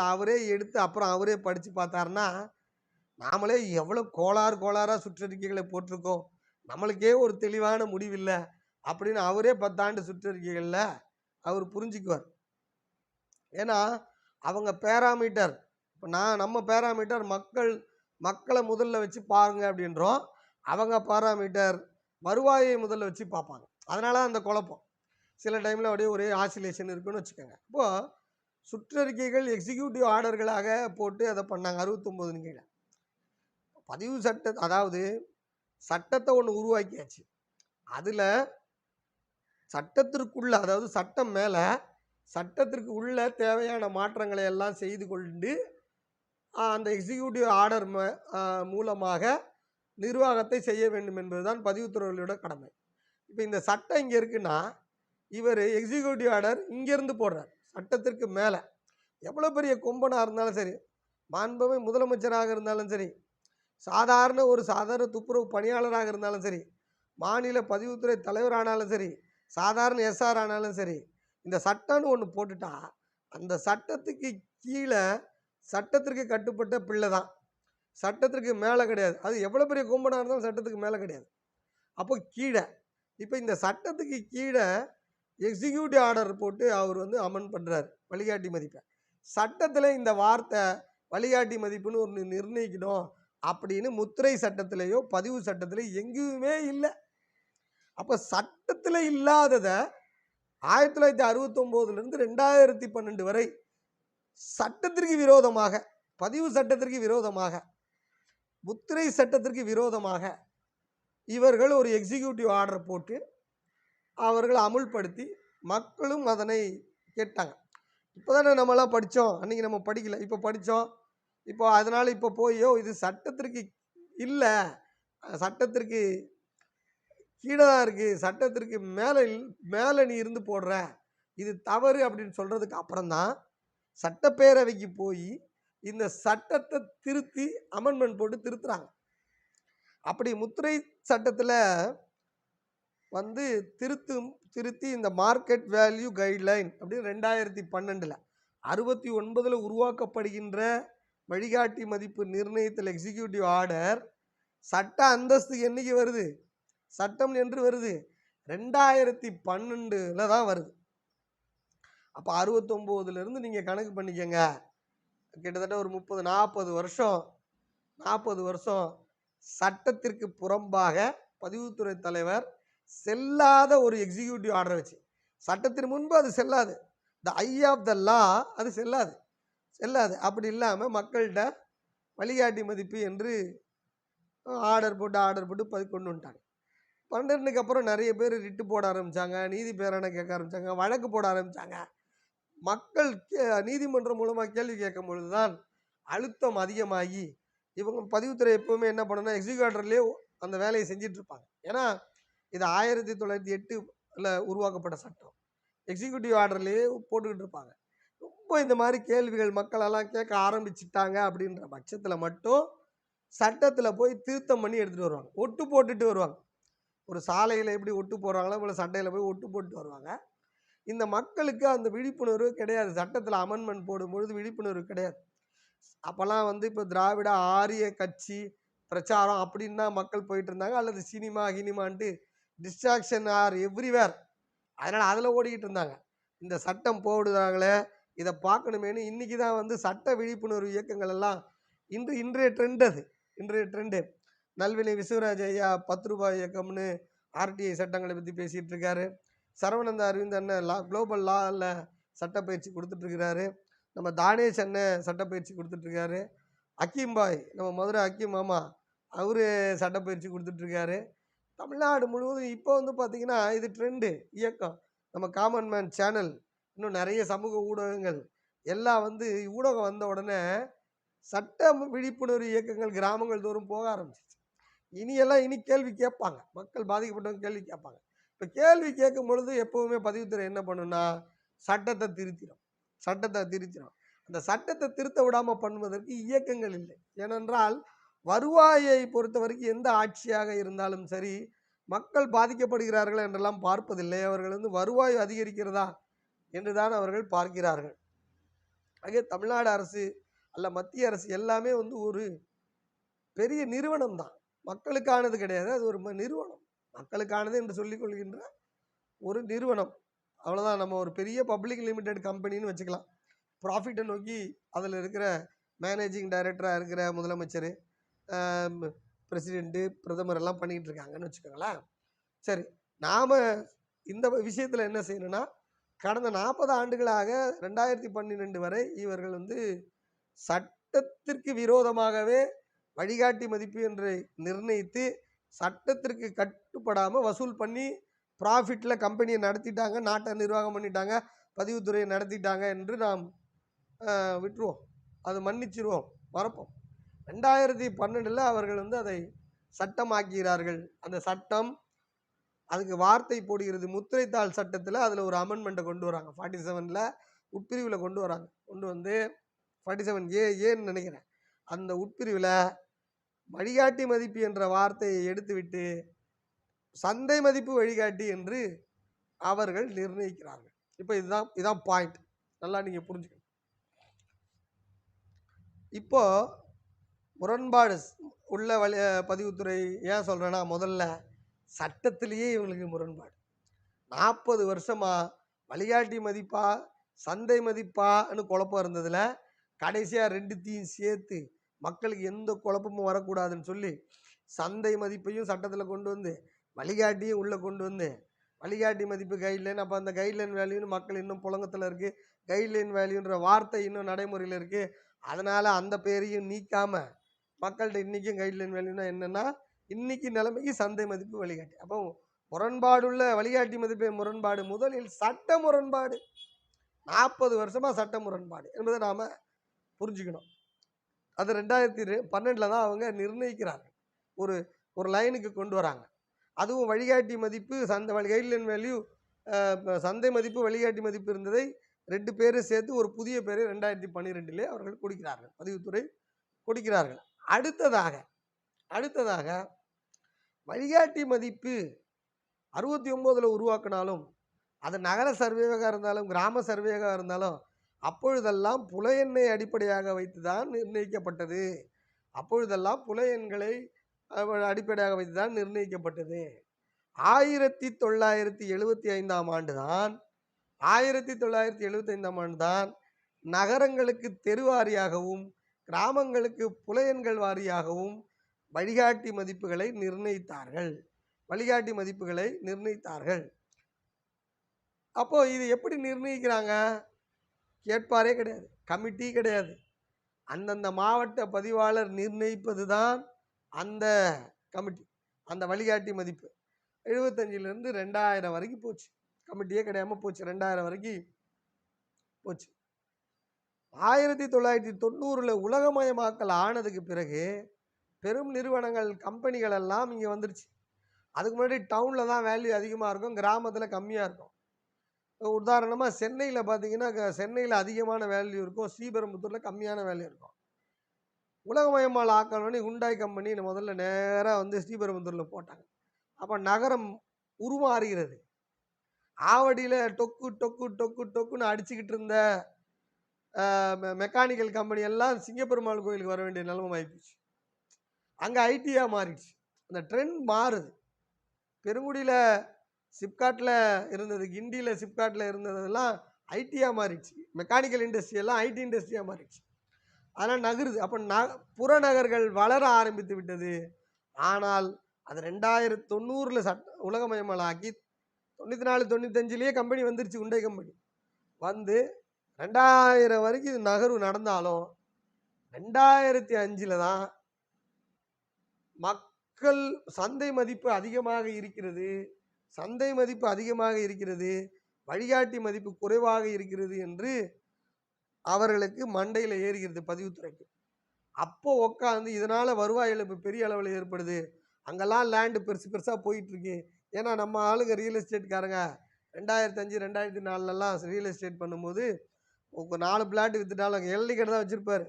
அவரே எடுத்து அப்புறம் அவரே படித்து பார்த்தாருன்னா நாமளே எவ்வளோ கோளாறு கோளாறாக சுற்றறிக்கைகளை போட்டிருக்கோம். நம்மளுக்கே ஒரு தெளிவான முடிவில்லை அப்படின்னு அவரே பத்தாண்டு சுற்றறிக்கைகளில் அவர் புரிஞ்சுக்குவார். ஏன்னா அவங்க பேராமீட்டர் இப்போ நான் நம்ம பேராமீட்டர் மக்கள் மக்களை முதல்ல வச்சு பாருங்க அப்படின்றோம். அவங்க பாராமீட்டர் வருவாயை முதல்ல வச்சு பார்ப்பாங்க. அதனால அந்த குழப்பம். சில டைமில் அப்படியே ஒரே ஆசிலேஷன் இருக்குன்னு வச்சுக்கோங்க. இப்போது சுற்றறிக்கைகள் எக்ஸிக்யூட்டிவ் ஆர்டர்களாக போட்டு அதை பண்ணாங்க. அறுபத்தொம்போதுன்னு கீழே. பதிவு சட்ட அதாவது சட்டத்தை ஒன்று உருவாக்கியாச்சு. அதில் சட்டத்திற்குள்ள அதாவது சட்டம் மேலே சட்டத்திற்கு உள்ள தேவையான மாற்றங்களை எல்லாம் செய்து கொண்டு அந்த எக்ஸிக்யூட்டிவ் ஆர்டர் மூலமாக நிர்வாகத்தை செய்ய வேண்டும் என்பதுதான் பதிவுத்துறைகளோட கடமை. இப்போ இந்த சட்டம் இங்கே இருக்குன்னா இவர் எக்ஸிக்யூட்டிவ் ஆர்டர் இங்கேருந்து போடுறார். சட்டத்திற்கு மேலே. எவ்வளோ பெரிய கொம்பனாக இருந்தாலும் சரி மாண்புமை முதலமைச்சராக இருந்தாலும் சரி சாதாரண ஒரு சாதாரண துப்புரவு பணியாளராக இருந்தாலும் சரி மாநில பதிவுத்துறை தலைவரானாலும் சரி சாதாரண எஸ்ஆர் ஆனாலும் சரி இந்த சட்டம்னு ஒன்று போட்டுட்டா அந்த சட்டத்துக்கு கீழே சட்டத்திற்கு கட்டுப்பட்ட பிள்ளை தான். சட்டத்திற்கு மேலே கிடையாது. அது எவ்வளோ பெரிய கும்பனாக இருந்தாலும் சட்டத்துக்கு மேலே கிடையாது. அப்போ கீழே இப்போ இந்த சட்டத்துக்கு கீழே எக்ஸிக்யூட்டிவ் ஆர்டர் போட்டு அவர் வந்து அமன் பண்ணுறாரு வழிகாட்டி மதிப்பை. சட்டத்தில் இந்த வார்த்தை வழிகாட்டி மதிப்புன்னு ஒன்று நிர்ணயிக்கணும் அப்படின்னு முத்திரை சட்டத்திலேயோ பதிவு சட்டத்திலேயோ எங்கேயுமே இல்லை. அப்போ சட்டத்தில் இல்லாததை ஆயிரத்தி தொள்ளாயிரத்தி அறுபத்தொம்போதுலேருந்து ரெண்டாயிரத்தி பன்னெண்டு வரை சட்டத்திற்கு விரோதமாக பதிவு சட்டத்திற்கு விரோதமாக முத்திரை சட்டத்திற்கு விரோதமாக இவர்கள் ஒரு எக்ஸிக்யூட்டிவ் ஆர்டர் போட்டு அவர்கள் அமுல்படுத்தி மக்களும் அதனை கேட்டாங்க. இப்போ தானே நம்மலாம் படித்தோம். அன்றைக்கி நம்ம படிக்கல. இப்போ படித்தோம். இப்போ அதனால் இப்போ போயோ இது சட்டத்திற்கு இல்லை. சட்டத்திற்கு கீழே தான் இருக்குது சட்டத்திற்கு மேலே இல் மேலே நீ இருந்து போடுற. இது தவறு அப்படின்னு சொல்கிறதுக்கு அப்புறம்தான் சட்டப்பேரவைக்கு போய் இந்த சட்டத்தை திருத்தி அமெண்ட்மெண்ட் போட்டு திருத்துறாங்க. அப்படி முத்திரை சட்டத்தில் வந்து திருத்தும் திருத்தி இந்த மார்க்கெட் வேல்யூ கைட்லைன் அப்படின்னு ரெண்டாயிரத்தி பன்னெண்டில் அறுபத்தி ஒன்பதில் உருவாக்கப்படுகின்ற வழிகாட்டி மதிப்பு நிர்ணயத்தில் எக்ஸிக்யூட்டிவ் ஆர்டர் சட்ட அந்தஸ்து என்றைக்கு வருது? சட்டம் என்று வருது. ரெண்டாயிரத்தி பன்னெண்டில் தான் வருது. அப்போ அறுபத்தொம்போதுலேருந்து நீங்கள் கணக்கு பண்ணிக்கங்க. கிட்டத்தட்ட ஒரு முப்பது நாற்பது வருஷம் நாற்பது வருஷம் சட்டத்திற்கு புறம்பாக பதிவுத்துறை தலைவர் செல்லாத ஒரு எக்ஸிக்யூட்டிவ் ஆர்டர் வச்சு. சட்டத்தின் முன்பு அது செல்லாது. த ஐ ஆஃப் த லா அது செல்லாது. செல்லாது. அப்படி இல்லாமல் மக்கள்கிட்ட வழிகாட்டி மதிப்பு என்று ஆர்டர் போட்டு ஆர்டர் போட்டு பதி கொண்டு வந்துட்டாங்க. பன்னெண்டுக்கு அப்புறம் நிறைய பேர் ரிட்டு போட ஆரம்பித்தாங்க நீதி பேரணை கேட்க ஆரம்பித்தாங்க வழக்கு போட ஆரம்பித்தாங்க மக்கள் கே- நீதிமன்றம் மூலமாக கேள்வி கேட்கும் பொழுது தான் அழுத்தம் அதிகமாகி இவங்க பதிவுத்துறை எப்போவுமே என்ன பண்ணணும்னா எக்ஸிக்யூட்டர்லேயே அந்த வேலையை செஞ்சிட்ருப்பாங்க ஏன்னா இது ஆயிரத்தி தொள்ளாயிரத்தி எட்டுல உருவாக்கப்பட்ட சட்டம். எக்ஸிக்யூட்டிவ் ஆர்டர்லேயே போட்டுக்கிட்டு இருப்பாங்க. ரொம்ப இந்த மாதிரி கேள்விகள் மக்களெல்லாம் கேட்க ஆரம்பிச்சிட்டாங்க அப்படின்ற பட்சத்தில் மட்டும் சட்டத்தில் போய் திருத்தம் பண்ணி எடுத்துகிட்டு வருவாங்க. ஒட்டு போட்டுட்டு வருவாங்க. ஒரு சாலையில் எப்படி ஒட்டு போடுறாங்களோ இவ்வளோ சட்டையில் போய் ஒட்டு போட்டு வருவாங்க. இந்த மக்களுக்கு அந்த விழிப்புணர்வு கிடையாது. சட்டத்தில் அமெண்ட்மெண்ட் போடும்பொழுது விழிப்புணர்வு கிடையாது. அப்போல்லாம் வந்து இப்போ திராவிட ஆரிய கட்சி பிரச்சாரம் அப்படின்னு தான் மக்கள் போயிட்டு இருந்தாங்க. அல்லது சினிமா கினிமான்ட்டு டிஸ்ட்ராக்ஷன் ஆர் எவ்ரிவேர் அதனால் அதில் ஓடிக்கிட்டு இருந்தாங்க. இந்த சட்டம் போடுறாங்களே இதை பார்க்கணுமேனு இன்றைக்கி தான் வந்து சட்ட விழிப்புணர்வு இயக்கங்கள் எல்லாம் இன்று இன்றைய ட்ரெண்ட் அது. இன்றைய ட்ரெண்டு நல்வினை விஸ்வராஜ் ஐயா பத்து ரூபாய் இயக்கம்னு ஆர்டிஐ சட்டங்களை பற்றி பேசிகிட்டு இருக்காரு. சரவணந்த அரவிந்த் அண்ணன் லா குளோபல் லாவில் சட்டப்பயிற்சி கொடுத்துட்ருக்கிறாரு நம்ம தானேஷ் அண்ணன் சட்டப்பயிற்சி கொடுத்துட்ருக்காரு அக்கீம் பாய் நம்ம மதுரை அக்கீம் மாமா அவர் சட்டப்பயிற்சி கொடுத்துட்ருக்காரு தமிழ்நாடு முழுவதும் இப்போ வந்து பார்த்திங்கன்னா இது ட்ரெண்டு இயக்கம். நம்ம காமன் மேன் சேனல் இன்னும் நிறைய சமூக ஊடகங்கள் எல்லாம் வந்து ஊடகம் வந்த உடனே சட்ட விழிப்புணர்வு இயக்கங்கள் கிராமங்கள் தோறும் போக ஆரம்பிச்சிச்சு இனியெல்லாம் இனி கேள்வி கேட்பாங்க. மக்கள் பாதிக்கப்பட்டவங்க கேள்வி கேட்பாங்க. இப்போ கேள்வி கேட்கும் பொழுது எப்போவுமே பதிவுத்துறை என்ன பண்ணுன்னா சட்டத்தை திருத்திடும் சட்டத்தை திருத்திடும் அந்த சட்டத்தை திருத்த விடாமல் பண்ணுவதற்கு இயக்கங்கள் இல்லை. ஏனென்றால் வருவாயை பொறுத்த வரைக்கும் எந்த ஆட்சியாக இருந்தாலும் சரி மக்கள் பாதிக்கப்படுகிறார்கள் என்றெல்லாம் பார்ப்பதில்லை. அவர்கள் வந்து வருவாய் அதிகரிக்கிறதா என்று தான் அவர்கள் பார்க்கிறார்கள். ஆகவே தமிழ்நாடு அரசு அல்ல மத்திய அரசு எல்லாமே வந்து ஒரு பெரிய நிறுவனம் தான். மக்களுக்கானது கிடையாது அது ஒரு ம- நிறுவனம். மக்களுக்கானது என்று சொல்லிக் கொள்கின்ற ஒரு நிறுவனம். அவ்வளோதான் நம்ம ஒரு பெரிய பப்ளிக் லிமிடெட் கம்பெனின்னு வச்சுக்கலாம். ப்ராஃபிட்டை நோக்கி அதில் இருக்கிற மேனேஜிங் டைரக்டராக இருக்கிற முதலமைச்சர் பிரசிடெண்ட்டு பிரதமர் எல்லாம் பண்ணிக்கிட்டு இருக்காங்கன்னு வச்சுக்கோங்களேன். சரி நாம் இந்த விஷயத்தில் என்ன செய்யணும்னா கடந்த நாற்பது ஆண்டுகளாக ரெண்டாயிரத்தி பன்னிரெண்டு வரை இவர்கள் வந்து சட்டத்திற்கு விரோதமாகவே வழிகாட்டி மதிப்பு என்று நிர்ணயித்து சட்டத்திற்கு கட்டுப்படாமல் வசூல் பண்ணி ப்ராஃபிட்டில் கம்பெனியை நடத்திட்டாங்க நாட்டை நிர்வாகம் பண்ணிட்டாங்க பதிவுத்துறையை நடத்திட்டாங்க என்று நாம் விட்டுருவோம். அது மன்னிச்சிருவோம். மறப்போம். ரெண்டாயிரத்தி பன்னெண்டில் அவர்கள் வந்து அதை சட்டமாக்கிறார்கள் அந்த சட்டம் அதுக்கு வார்த்தை போடுகிறது முத்திரைத்தாள் சட்டத்தில் அதில் ஒரு அமெண்ட்மெண்ட்டை கொண்டு வராங்க. ஃபார்ட்டி செவனில் உட்பிரிவில் கொண்டு வராங்க. கொண்டு வந்து ஃபார்ட்டி செவன் ஏ ஏன்னு நினைக்கிறேன். அந்த உட்பிரிவில் வழிகாட்டி மதிப்பு என்ற வார்த்தையை எடுத்துவிட்டு சந்தை மதிப்பு வழிகாட்டி என்று அவர்கள் நிர்ணயிக்கிறார்கள். இப்போ இதுதான் இதுதான் பாயிண்ட் நல்லா நீங்கள் புரிஞ்சுக்கணும். இப்போது முரண்பாடு உள்ள வழி பதிவுத்துறை ஏன் சொல்கிறேன்னா முதல்ல சட்டத்திலேயே இவங்களுக்கு முரண்பாடு. நாற்பது வருஷமாக வழிகாட்டி மதிப்பா சந்தை மதிப்பான்னு குழப்பம் இருந்ததில் கடைசியாக ரெண்டுத்தையும் சேர்த்து மக்களுக்கு எந்த குழப்பமும் வரக்கூடாதுன்னு சொல்லி சந்தை மதிப்பையும் சட்டத்தில் கொண்டு வந்து வழிகாட்டியும் உள்ளே கொண்டு வந்து வழிகாட்டி மதிப்பு கைட்லைன் அப்போ அந்த கைட்லைன் வேல்யூன்னு மக்கள் இன்னும் புழங்கத்தில் இருக்குது கைட்லைன் வேல்யூன்ற வார்த்தை இன்னும் நடைமுறையில் இருக்குது அதனால் அந்த பேரையும் நீக்காமல் மக்கள்கிட்ட இன்றைக்கும் கைட்லைன் வேல்யூனா என்னென்னா இன்னைக்கு நிலைமைக்கு சந்தை மதிப்பு வழிகாட்டி. அப்போ முரண்பாடுள்ள வழிகாட்டி மதிப்பு முரண்பாடு. முதலில் சட்ட முரண்பாடு. நாற்பது வருஷமாக சட்ட முரண்பாடு என்பதை நாம் புரிஞ்சுக்கணும். அது ரெண்டாயிரத்தி பன்னெண்டில் தான் அவங்க நிர்ணயிக்கிறாங்க. ஒரு ஒரு லைனுக்கு கொண்டு வராங்க. அதுவும் வழிகாட்டி மதிப்பு சந்தை கைட்லைன் வேல்யூ சந்தை மதிப்பு வழிகாட்டி மதிப்பு இருந்ததை ரெண்டு பேரும் சேர்த்து ஒரு புதிய பேரை ரெண்டாயிரத்தி பன்னிரெண்டிலே அவர்கள் கொடுக்கிறார்கள். பதிவுத்துறை கொடுக்கிறார்கள். அடுத்ததாக அடுத்ததாக வழிகாட்டி மதிப்பு அறுபத்தி ஒம்போதில் உருவாக்கினாலும் அது நகர சர்வேவாக இருந்தாலும் கிராம சர்வேவாக இருந்தாலும் அப்பொழுதெல்லாம் புல எண்ணை அடிப்படையாக வைத்து தான் நிர்ணயிக்கப்பட்டது. அப்பொழுதெல்லாம் புல எண்களை அடிப்படையாக வைத்து தான் நிர்ணயிக்கப்பட்டது. ஆயிரத்தி தொள்ளாயிரத்தி எழுபத்தி ஐந்தாம் ஆண்டு தான் ஆயிரத்தி தொள்ளாயிரத்தி எழுபத்தி ஐந்தாம் ஆண்டு தான் நகரங்களுக்கு தெருவாரியாகவும் கிராமங்களுக்கு புலையன்கள் வாரியாகவும் வழிகாட்டி மதிப்புகளை நிர்ணயித்தார்கள். வழிகாட்டி மதிப்புகளை நிர்ணயித்தார்கள். அப்போது இது எப்படி நிர்ணயிக்கிறாங்க? கேட்பாரே கிடையாது. கமிட்டி கிடையாது. அந்தந்த மாவட்ட பதிவாளர் நிர்ணயிப்பது தான் அந்த கமிட்டி அந்த வழிகாட்டி மதிப்பு. எழுபத்தஞ்சிலேருந்து ரெண்டாயிரம் வரைக்கும் போச்சு. கமிட்டியே கிடையாமல் போச்சு. ரெண்டாயிரம் வரைக்கும் போச்சு. ஆயிரத்தி தொள்ளாயிரத்தி தொண்ணூறில் உலகமயமாக்கல் ஆனதுக்கு பிறகு பெரும் நிறுவனங்கள் கம்பெனிகள் எல்லாம் இங்கே வந்துருச்சு. அதுக்கு முன்னாடி டவுனில் தான் வேல்யூ அதிகமாக இருக்கும் கிராமத்தில் கம்மியாக இருக்கும். உதாரணமாக சென்னையில் பார்த்தீங்கன்னா க- சென்னையில் அதிகமான வேல்யூ இருக்கும் ஸ்ரீபெரும்புத்தூரில் கம்மியான வேல்யூ இருக்கும். உலகமயமால் ஆக்கணும்னு ஹுண்டாய் கம்பெனி முதல்ல நேராக வந்து ஸ்ரீபெரும்புத்தூரில் போட்டாங்க. அப்போ நகரம் உருமாறுகிறது ஆவடியில் டொக்கு டொக்கு டொக்கு டொக்குன்னு அடிச்சுக்கிட்டு இருந்த மெக்கானிக்கல் கம்பெனி எல்லாம் சிங்கப்பெருமாள் கோயிலுக்கு வர வேண்டிய நிலைமை ஆகிப்போச்சு அங்கே ஐடியாக மாறிடுச்சு. அந்த ட்ரெண்ட் மாறுது. பெருங்குடியில் சிப்காட்டில் இருந்தது கிண்டியில் சிப்காட்டில் இருந்ததெல்லாம் ஐடியாக மாறிடுச்சு. மெக்கானிக்கல் இண்டஸ்ட்ரி எல்லாம் ஐடி இண்டஸ்ட்ரியாக மாறிடுச்சு. அதெல்லாம் நகருது. அப்போ ந புறநகர்கள் வளர ஆரம்பித்து விட்டது. ஆனால் அது ரெண்டாயிரத்தி தொண்ணூறில் சட்ட உலகமயமாலாக்கி தொண்ணூற்றி நாலு தொண்ணூத்தஞ்சிலேயே கம்பெனி வந்துருச்சு உண்டை கம்பெனி வந்து ரெண்டாயிரம் வரைக்கும் இது நகர்வு நடந்தாலும் ரெண்டாயிரத்தி அஞ்சில் தான் மக்கள் சந்தை மதிப்பு அதிகமாக இருக்கிறது சந்தை மதிப்பு அதிகமாக இருக்கிறது வழிகாட்டி மதிப்பு குறைவாக இருக்கிறது என்று அவர்களுக்கு மண்டையில் ஏறுகிறது பதிவுத்துறைக்கு அப்போ உட்காந்து இதனால் வருவாய் இழப்பு பெரிய அளவில் ஏற்படுது. அங்கெல்லாம் லேண்டு பெருசு பெருசாக போயிட்டுருக்கு. ஏன்னா நம்ம ஆளுங்க ரியல் எஸ்டேட்காரங்க ரெண்டாயிரத்தஞ்சு ரெண்டாயிரத்தி நாலுலலாம் ரியல் எஸ்டேட் பண்ணும்போது உங்கள் நாலு பிளாட் விற்றுட்டாலும் எல்டி கடை தான் வச்சுருப்பாரு.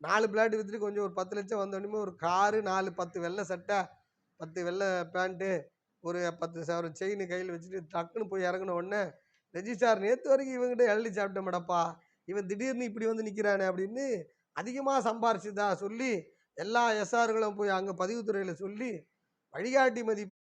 நாலு பிளாட் விற்றுட்டு கொஞ்சம் ஒரு பத்து லட்சம் வந்தோடனே ஒரு காரு நாலு பத்து வெள்ளை சட்டை பத்து வெள்ளை பேண்ட்டு ஒரு பத்து சவரம் செயின் கையில் வச்சுட்டு டக்குன்னு போய் இறங்கின உடனே ரெஜிஸ்டார் நேற்று வரைக்கும் இவங்ககிட்ட எழுதி சாப்பிட்ட மேடப்பா இவன் திடீர்னு இப்படி வந்து நிற்கிறானே அப்படின்னு அதிகமாக சம்பாரிச்சுதா சொல்லி எல்லா எஸ்ஆர்களும் போய் அங்கே பதிவுத்துறையில் சொல்லி வழிகாட்டி மதிப்பு